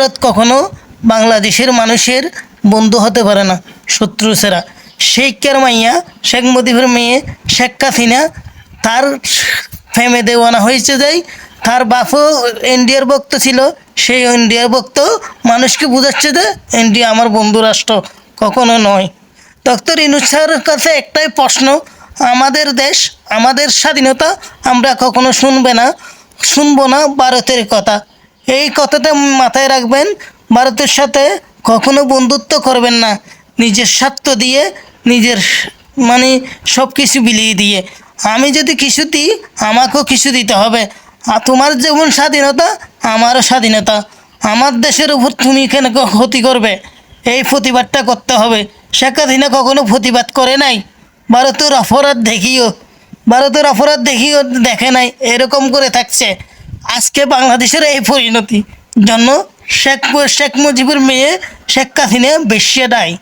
ভারত কখনো বাংলাদেশের মানুষের বন্ধু হতে পারে না, শত্রু ছাড়া শেখের মাইয়া, শেখ মুজিবের মেয়ে, শেখ হাসিনা, তার ফেমে দেওয়ানা হয়েছে যাই। তার বাপও ইন্ডিয়ার ভক্ত ছিল, সেই ইন্ডিয়ার ভক্ত মানুষকে বুঝাচ্ছে যে ইন্ডিয়া আমার বন্ধু রাষ্ট্র কখনো নয়। ডক্টর স্যারের কাছে একটাই প্রশ্ন, আমাদের দেশ, আমাদের স্বাধীনতা আমরা কখনো শুনবে না, শুনব না ভারতের কথা। এই কথাটা মাথায় রাখবেন, ভারতের সাথে কখনো বন্ধুত্ব করবেন না। নিজের স্বার্থ দিয়ে, নিজের মানে সব কিছু বিলিয়ে দিয়ে। আমি যদি কিছু দিই, আমাকেও কিছু দিতে হবে। আর তোমার যেমন স্বাধীনতা, আমারও স্বাধীনতা। আমার দেশের উপর তুমি কেন ক্ষতি করবে? এই প্রতিবাদটা করতে হবে। শেখ হাসিনা কখনো প্রতিবাদ করে নাই। ভারতের অপরাধ দেখিও। ভারতের অপরাধ দেখিও, দেখে নাই। এরকম করে থাকছে। আজকে বাংলাদেশের এই পরিণতি। জন্য শেখ শেখ মুজিবের মেয়ে শেখ কাসিনা বেশি দায়